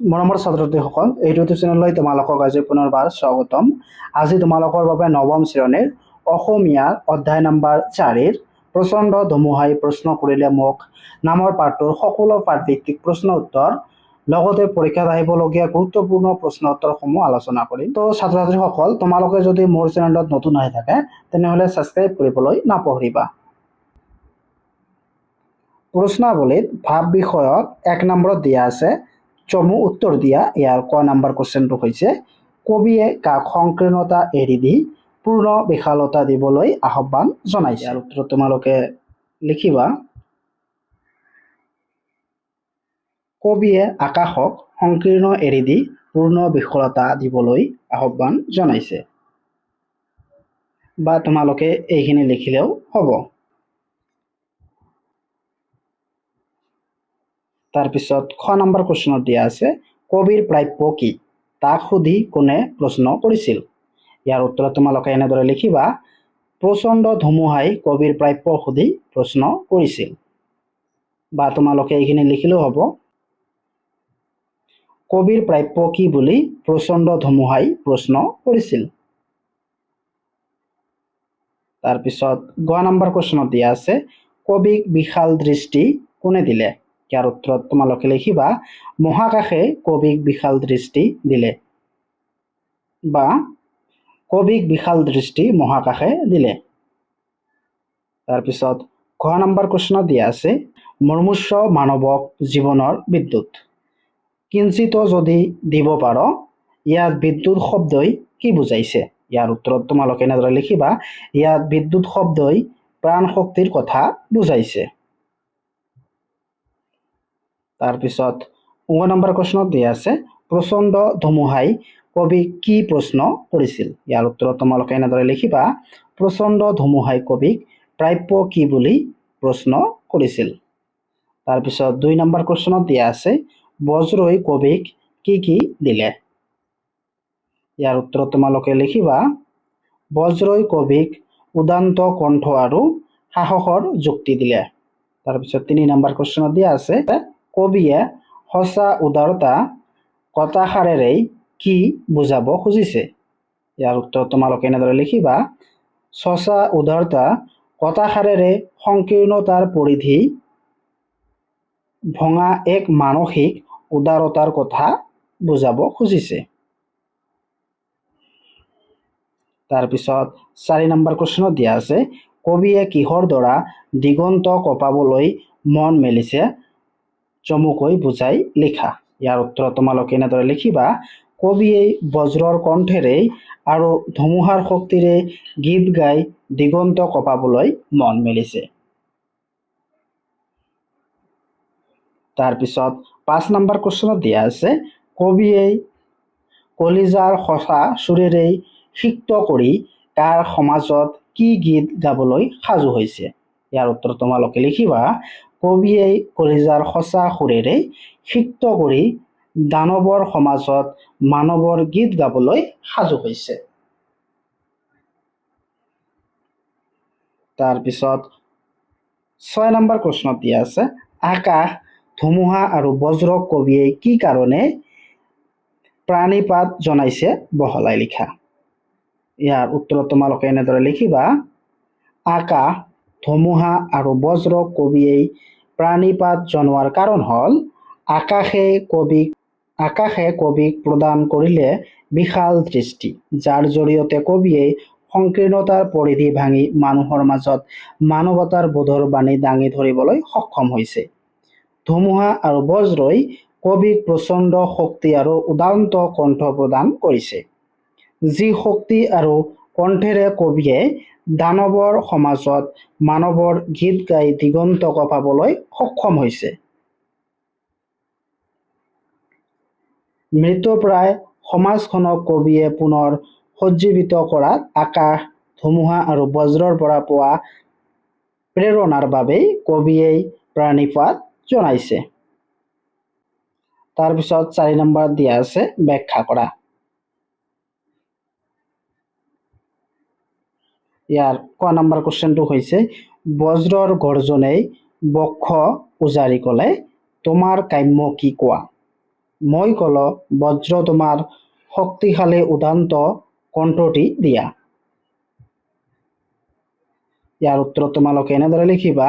মৰমৰ ছাত্ৰ এই ইউটিউব চেনেললৈ তোমালোকক আজি পুনৰবাৰ স্বাগতম। আজি তোমালোকৰ বাবে নৱম শ্ৰেণীৰ অসমীয়াৰ অধ্যায় নম্বৰ চাৰিৰ প্ৰচণ্ড ধুমুহাই প্ৰশ্ন কৰিলে মোক। নামৰ পাঠটোৰ সকলো পাঠভিত্তিক প্ৰশ্ন উত্তৰ, লগতে পৰীক্ষাত আহিবলগীয়া গুৰুত্বপূৰ্ণ প্ৰশ্ন উত্তৰসমূহ আলোচনা কৰিম। তো ছাত্ৰ ছাত্ৰীসকল তোমালোকে যদি মোৰ চেনেলত নতুন আহি থাকে, তেনেহ'লে ছাবস্ক্ৰাইব কৰিবলৈ নাপাহৰিবা। প্ৰশ্নাৱলীত ভাৱ বিষয়ত এক নম্বৰত দিয়া আছে চমু উত্তৰ দিয়া ইয়াৰ ক নম্বৰ কুৱেশ্যনটো হৈছে, কবিয়ে কাক সংকীৰ্ণতা এৰি দি পূৰ্ণ বিশালতা দিবলৈ আহ্বান জনাইছে। ইয়াৰ উত্তৰত তোমালোকে লিখিবা, কবিয়ে আকাশক সংকীৰ্ণ এৰি দি পূৰ্ণ বিশালতা দিবলৈ আহ্বান জনাইছে। বা তোমালোকে এইখিনি লিখিলেও হ'ব। তাৰপিছত খ নম্বৰ কুৱেশ্যনত দিয়া আছে, কবিৰ প্ৰাপ্য কি? তাক সুধি কোনে প্ৰশ্ন কৰিছিল? ইয়াৰ উত্তৰত তোমালোকে এনেদৰে লিখিবা, প্ৰচণ্ড ধুমুহাই কবিৰ প্ৰাপ্য সুধি প্ৰশ্ন কৰিছিল। বা তোমালোকে এইখিনি লিখিলেও হ'ব, কবিৰ প্ৰাপ্য কি বুলি প্ৰচণ্ড ধুমুহাই প্ৰশ্ন কৰিছিল? তাৰপিছত গ নম্বৰ কুৱেশ্যনত দিয়া আছে, কবিক বিশাল দৃষ্টি কোনে দিলে? ইয়াৰ উত্তৰত তোমালোকে লিখিবা, মহাকাশে কবিক বিশাল দৃষ্টি দিলে বা কবিক বিশাল দৃষ্টি মহাকাশে দিলে তাৰপিছত, ঘ নম্বৰ কুৱেশ্যনত দিয়া আছে মুৰ্মুষ্য মানৱক জীৱনৰ বিদ্যুৎ কিঞ্চিত যদি দিব পাৰ, ইয়াত বিদ্যুৎ শব্দই কি বুজাইছে? ইয়াৰ উত্তৰত তোমালোকে এনেদৰে লিখিবা, ইয়াত বিদ্যুৎ শব্দই প্ৰাণ শক্তিৰ কথা বুজাইছে তাৰপিছত ঊন নম্বৰ কুৱেশ্যনত দিয়া আছে, প্ৰচণ্ড ধুমুহাই কবিক কি প্ৰশ্ন কৰিছিল? ইয়াৰ উত্তৰত তোমালোকে এনেদৰে লিখিবা, প্ৰচণ্ড ধুমুহাই কবিক প্ৰাপ্য কি বুলি প্ৰশ্ন কৰিছিল? তাৰপিছত দুই নম্বৰ কুৱেশ্যনত দিয়া আছে, বজ্ৰই কবিক কি কি দিলে? ইয়াৰ উত্তৰত তোমালোকে লিখিবা, বজ্ৰই কবিক উদান্ত কণ্ঠ আৰু সাহসৰ যুক্তি দিলে। তাৰপিছত তিনি নম্বৰ কুৱেশ্যনত দিয়া আছে কবিয়ে সঁচা উদাৰতা কথাষাৰেৰেই কি বুজাব খুজিছে? ইয়াৰ উত্তৰ তোমালোকে এনেদৰে লিখিবা, সঁচা উদাৰতা কথাষাৰেৰে সংকীৰ্ণতাৰ পৰিধি ভঙা এক মানসিক উদাৰতাৰ কথা বুজাব খুজিছে। তাৰপিছত চাৰি নম্বৰ কুৱেশ্যনত দিয়া আছে, কবিয়ে কিহৰ দ্বাৰা দিগন্ত কপাবলৈ মন মেলিছে? চমুকৈ বুজাই লিখা। ইয়াৰ উত্তৰত তোমালোকে এনেদৰে লিখিবা, কবিয়ে বজ্ৰৰ কণ্ঠেৰে আৰু ধুমুহাৰ শক্তিৰে গীত গাই দিগন্ত কপাবলৈ মন মেলিছে। তাৰপিছত পাঁচ নম্বৰ কুৱেশ্যনত দিয়া আছে, কবিয়ে কলিজাৰ সঁচা সুৰেৰেই সিক্ত কৰি কাৰ সমাজত কি গীত গাবলৈ সাজু হৈছে? ইয়াৰ উত্তৰ তোমালোকে লিখিবা কবিয়ে কলিজাৰ সঁচা সুৰেৰে সিক্ত কৰি দানৱৰ সমাজত মানৱৰ গীত গাবলৈ সাজু হৈছে। তাৰপিছত ছয় নম্বৰ প্ৰশ্নত দিয়া আছে, আকাশ, ধুমুহা আৰু বজ্ৰক কবিয়ে কি কাৰণে প্ৰাণীপাত জনাইছে বহলাই লিখা? ইয়াৰ উত্তৰত তোমালোকে এনেদৰে লিখিবা, আকাশ ধুমুহা আৰু বজ্ৰক কবিয়ে প্ৰাণীপাত জনোৱাৰ কাৰণ হ'ল, আকাশে কবিক আকাশে কবিক প্ৰদান কৰিলে বিশাল দৃষ্টি, যাৰ জৰিয়তে কবিয়ে সংকীৰ্ণতাৰ পৰিধি ভাঙি মানুহৰ মাজত মানৱতাৰ বোধৰ বাণী দাঙি ধৰিবলৈ সক্ষম হৈছে। ধুমুহা আৰু বজ্ৰই কবিক প্ৰচণ্ড শক্তি আৰু উদান্ত কণ্ঠ প্ৰদান কৰিছে। যি শক্তি আৰু কণ্ঠেৰে কবিয়ে দানৱৰ সমাজত মানৱৰ গীত গাই দিগন্ত কপাবলৈ সক্ষম হৈছে। মৃতপ্ৰায় সমাজখনক কবিয়ে পুনৰ সজ্জীৱিত কৰাত আকাশ, ধুমুহা আৰু বজ্ৰৰ পৰা পোৱা প্ৰেৰণাৰ বাবেই কবিয়ে প্ৰাণীপাত জনাইছে। তাৰপিছত চাৰি নম্বৰত দিয়া আছে, ব্যাখ্যা কৰা। ইয়াৰ ক নম্বৰ কুৱেশ্যনটো হৈছে, বজ্ৰৰ গৰ্জনেই বক্ষ উজাৰি ক'লে, তোমাৰ কাম্য কি কোৱা? মই কল, বজ্ৰ তোমাৰ শক্তিশালী উদান্ত কণ্ঠটি দিয়া। ইয়াৰ উত্তৰত তোমালোকে এনেদৰে লিখিবা,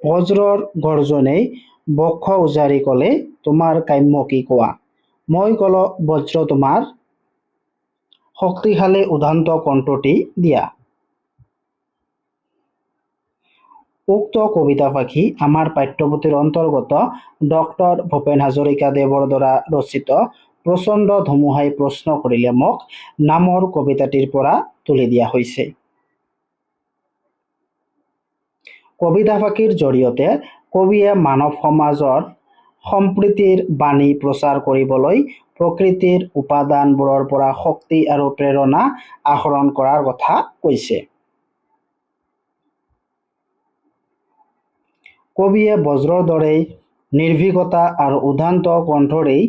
বজ্ৰৰ গৰ্জনেই বক্ষ উজাৰি কলে, তোমাৰ কাম্য কি কোৱা? মই কল, বজ্ৰ তোমাৰ শক্তিশালী উদান্ত কণ্ঠটি দিয়া। উক্ত কবিতা পাখি আমাৰ পাঠ্যপুথিৰ অন্তৰ্গত ডক্টৰ ভূপেন হাজৰিকা দেৱৰ দ্বাৰা ৰচিত প্ৰচণ্ড ধুমুহাই প্ৰশ্ন কৰিলে মোক নামৰ কবিতাটিৰ পৰা তুলি দিয়া হৈছে। কবিতা পাখিৰ জৰিয়তে কবিয়ে মানৱ সমাজৰ সম্প্ৰীতিৰ বাণী প্ৰচাৰ কৰিবলৈ প্ৰকৃতিৰ উপাদানবোৰৰ পৰা শক্তি আৰু প্ৰেৰণা আহৰণ কৰাৰ কথা কৈছে। কবিয়ে বজ্ৰৰ দৰেই, নিৰ্ভীকতা আৰু উদান্ত কণ্ঠৰেই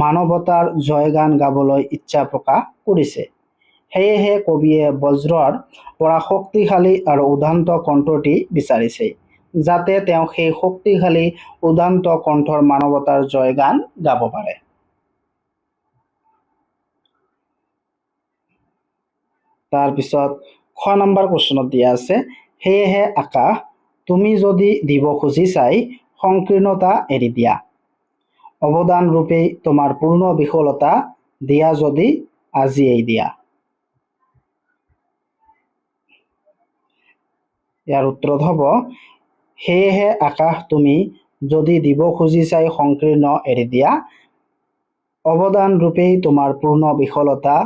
মানৱতাৰ জয়গান গাবলৈ ইচ্ছা প্ৰকাশ কৰিছে। সেয়েহে কবিয়ে বজ্ৰৰ পৰা শক্তিশালী আৰু উদান্ত কণ্ঠটি বিচাৰিছে, যাতে তেওঁ সেই শক্তিশালী উদান্ত কণ্ঠৰ মানৱতাৰ জয়গান গাব পাৰে। তাৰপিছত, খ নম্বৰ কুৱেশ্যনত দিয়া আছে, সেয়েহে আকাশ তুমি যদি দিব খুজিছাই সংকীৰ্ণতা এৰি দিয়া। অৱদান ৰূপেই তোমাৰ পূৰ্ণ বিফলতা দিয়া যদি আজিয়েই দিয়া। ইয়াৰ উত্তৰত হ'ব, সেয়েহে আকাশ তুমি যদি দিব খুজিছাই সংকীৰ্ণ এৰি দিয়া, অৱদান ৰূপেই তোমাৰ পূৰ্ণ বিফলতা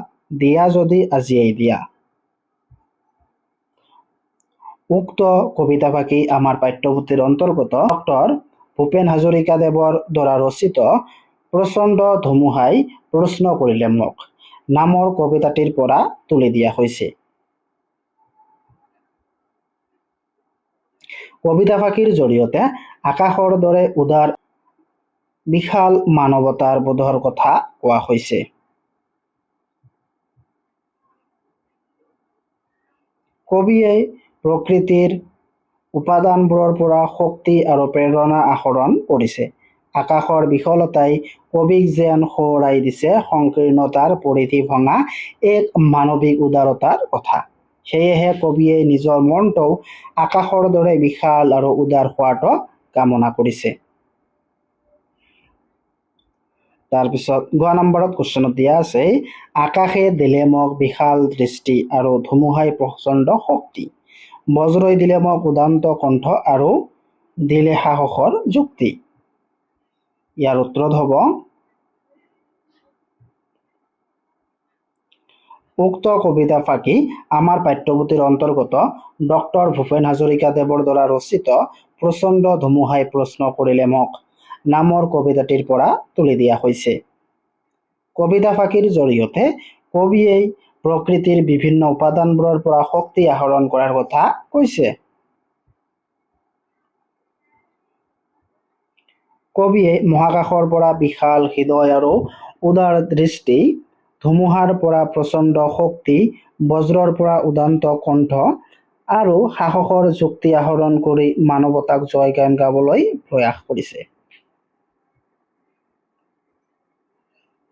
দিয়া যদি আজিয়েই দিয়া। উক্ত কবিতা পাখি আমাৰ পাঠ্যপুথিৰ অন্তৰ্গত ডক্টৰ ভূপেন হাজৰিকাদেৱৰ দ্বাৰা ৰচিত প্ৰচণ্ড ধুমুহাই প্ৰশ্ন কৰিলে মোক। নামৰ কবিতাটিৰ পৰা তুলি দিয়া হৈছে। কবিতা পাখিৰ জৰিয়তে আকাশৰ দৰে উদাৰ বিশাল মানৱতাৰ বোধৰ কথা কোৱা হৈছে। কবিয়ে প্ৰকৃতিৰ উপাদানবোৰৰ পৰা শক্তি আৰু প্ৰেৰণা আহৰণ কৰিছে। আকাশৰ বিশলতাই কবিক যেন সোঁৱৰাই দিছে সংকীৰ্ণতাৰ পৰিধি ভঙা এক মানৱিক উদাৰতাৰ কথা। সেয়েহে কবিয়ে নিজৰ মনটো আকাশৰ দৰে বিশাল আৰু উদাৰ হোৱাটো কামনা কৰিছে। তাৰপিছত গোৱা নম্বৰত কুৱেশ্যনত দিয়া আছে, আকাশে দিলে মোক বিশাল দৃষ্টি আৰু ধুমুহাই প্ৰচণ্ড শক্তি। বজ্ৰই দিলে মোক উদান্ত কণ্ঠ আৰু দিলে সাহসৰ যুক্তি। ইয়াৰ উত্তৰত হ'ব, উক্ত কবিতা ফাঁকি আমাৰ পাঠ্যপুথিৰ অন্তৰ্গত ডক্টৰ ভূপেন হাজৰিকাদেৱৰ দ্বাৰা ৰচিত প্ৰচণ্ড ধুমুহাই প্ৰশ্ন কৰিলে মোক নামৰ কবিতাটিৰ পৰা তুলি দিয়া হৈছে। কবিতা ফাঁকিৰ জৰিয়তে কবিয়ে প্ৰকৃতিৰ বিভিন্ন উপাদানবোৰৰ পৰা শক্তি আহৰণ কৰাৰ কথা কৈছে। কবিয়ে মহাকাশৰ পৰা বিশাল হৃদয় আৰু উদাৰ দৃষ্টি, ধুমুহাৰ পৰা প্ৰচণ্ড শক্তি, বজ্ৰৰ পৰা উদান্ত কণ্ঠ আৰু সাহসৰ যুক্তি আহৰণ কৰি মানৱতাক জয়গান গাবলৈ প্ৰয়াস কৰিছে।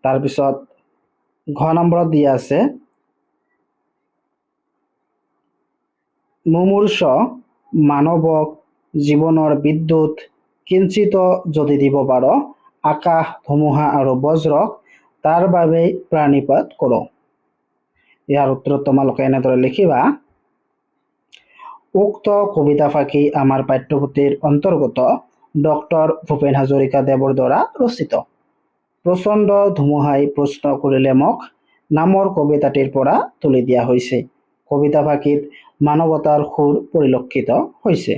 তাৰপিছত ঘ নম্বৰত দিয়া আছে মুমূৰ্ষ মানৱক জীৱনৰ বিদ্যুৎ কিঞ্চিত যদি দিব পাৰ, আকাশ, ধুমুহা আৰু বজ্ৰক তাৰ বাবেই প্ৰাণীপাত কৰোঁ। ইয়াৰ উত্তৰত তোমালোকে এনেদৰে লিখিবা, উক্ত কবিতা ফাঁকি আমাৰ পাঠ্যপুথিৰ অন্তৰ্গত ডক্টৰ ভূপেন হাজৰিকা দেৱৰ দ্বাৰা ৰচিত। প্ৰচণ্ড ধুমুহাই প্ৰশ্ন কৰিলে মোক নামৰ কবিতাটিৰ পৰা তুলি দিয়া হৈছে। কবিতা ফাঁকিত মানৱতাৰ সুৰ পৰিলক্ষিত হৈছে।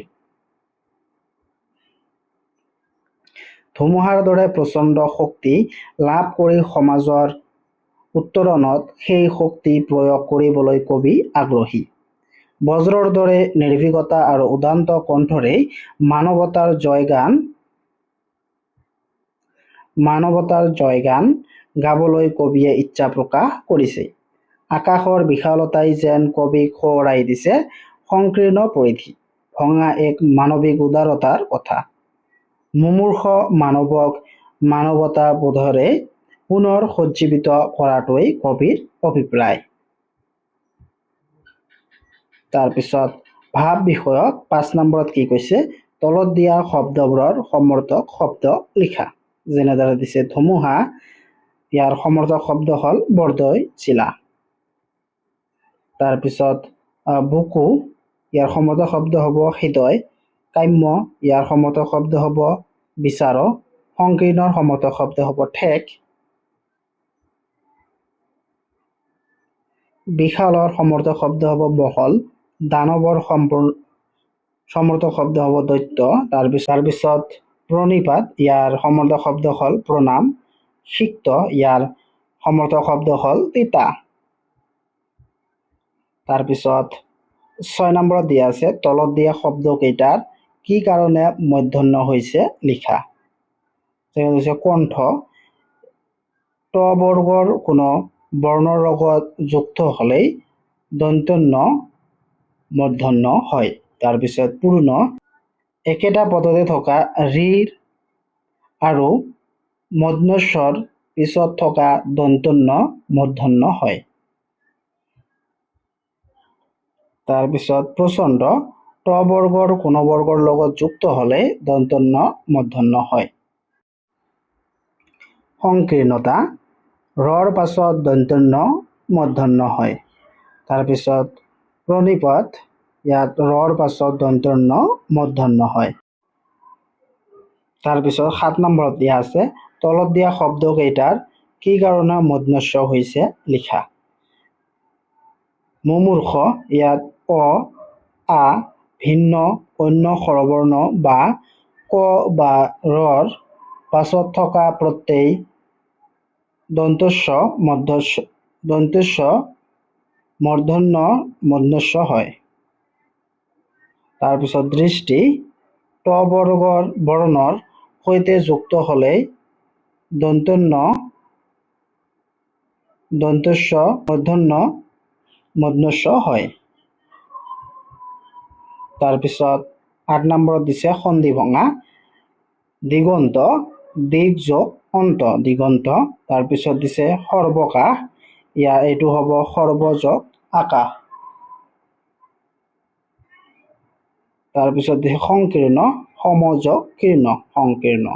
ধুমুহাৰ দৰে প্ৰচণ্ড শক্তি লাভ কৰি সমাজৰ উত্তৰণত সেই শক্তি প্ৰয়োগ কৰিবলৈ কবি আগ্ৰহী। বজ্ৰৰ দৰে নিৰ্ভীকতা আৰু উদান্ত কণ্ঠৰে মানৱতাৰ জয়গান মানৱতাৰ জয়গান গাবলৈ কবিয়ে ইচ্ছা প্ৰকাশ কৰিছে। আকাশৰ বিশালতাই যেন কবিক সোঁৱৰাই দিছে সংকীৰ্ণ পৰিধি। ভঙা এক মানৱিক উদাৰতাৰ কথা। মুমূৰ্ষ মানৱক মানৱতা বোধৰে পুনৰ সজ্জীৱিত কৰাটোৱেই কবিৰ অভিপ্ৰায়। তাৰপিছত ভাৱ বিষয়ক পাঁচ নম্বৰত কি কৈছে? তলত দিয়া শব্দবোৰৰ সমৰ্থক শব্দ লিখা। যেনেদৰে দিছে ধুমুহা, ইয়াৰ সমৰ্থক শব্দ হ'ল বৰদৈ জিলা তাৰপিছত বুকু ইয়াৰ সমৰ্থক শব্দ হ'ব হৃদয় কাম্য ইয়াৰ সমৰ্থক শব্দ হ'ব বিচাৰ সংকীৰ্ণৰ সমৰ্থক শব্দ হ'ব ঠেক। বিশালৰ সমৰ্থক শব্দ হ'ব বহল দানৱৰ সম্পূৰ্ণ সমৰ্থক শব্দ হ'ব দৈত্য তাৰপিছত তাৰপিছত প্ৰণিপাত ইয়াৰ সমৰ্থক শব্দ হ'ল প্ৰণাম সিক্ত ইয়াৰ সমৰ্থক শব্দ হ'ল তিতা। তাৰপিছত ছয় নম্বৰত দিয়া আছে, তলত দিয়া শব্দকেইটাৰ কি কাৰণে মধ্যাহ্ন হৈছে লিখা। হৈছে কণ্ঠ। ত বৰ্গৰ কোনো বৰ্ণৰ লগত যুক্ত হ'লেই দন্তন্য মধ্যাহ্ন হয়। তাৰপিছত পূৰ্ণ। একেটা পদতে থকা ৰিৰ আৰু মধ্নস্বৰ পিছত থকা দন্তন্য মধ্যাহ্ন হয়। তাৰপিছত প্ৰচণ্ড ত বৰ্গৰ কোনো বৰ্গৰ লগত যুক্ত হ'লে দন্তন্য মধ্যাহ্ন হয়। সংকীৰ্ণতা ৰৰ পাছত দন্তন্য মধ্যাহ্ন হয়। তাৰপিছত প্ৰণিপাত ইয়াত ৰৰ পাছত দন্তন্য মধ্যাহ্ন হয়। তাৰপিছত সাত নম্বৰত দিয়া আছে, তলত দিয়া শব্দকেইটাৰ কি কাৰণে মধ্নস্য হৈছে লিখা। মুমূৰ্ষ, ইয়াত অ, আ, ভিন্ন, অন্য স্বৰবৰ্ণ বা ক বা ৰৰ পাছত থকা প্ৰত্যয় দন্তস্ব মধ্যস্ব দন্তস্ব মূৰ্ধন্য মধ্নস্য হয়। তাৰপিছত দৃষ্টি ত বৰ্গৰ বৰ্ণৰ সৈতে যুক্ত হ'লেই দন্তন্য দন্তস্ব মূৰ্ধন্য মধ্নস্য হয়। তাৰপিছত আঠ নম্বৰত দিছে সন্ধি ভঙা। দিগন্ত দিগ যোগ অন্ত, দিগন্ত। তাৰপিছত দিছে সৰ্বকাশ ইয়াৰ এইটো হ'ব সৰ্বযোগ আকাশ তাৰপিছত দিছে সংকীৰ্ণ, সমযোগ, কীৰ্ণ, সংকীৰ্ণ।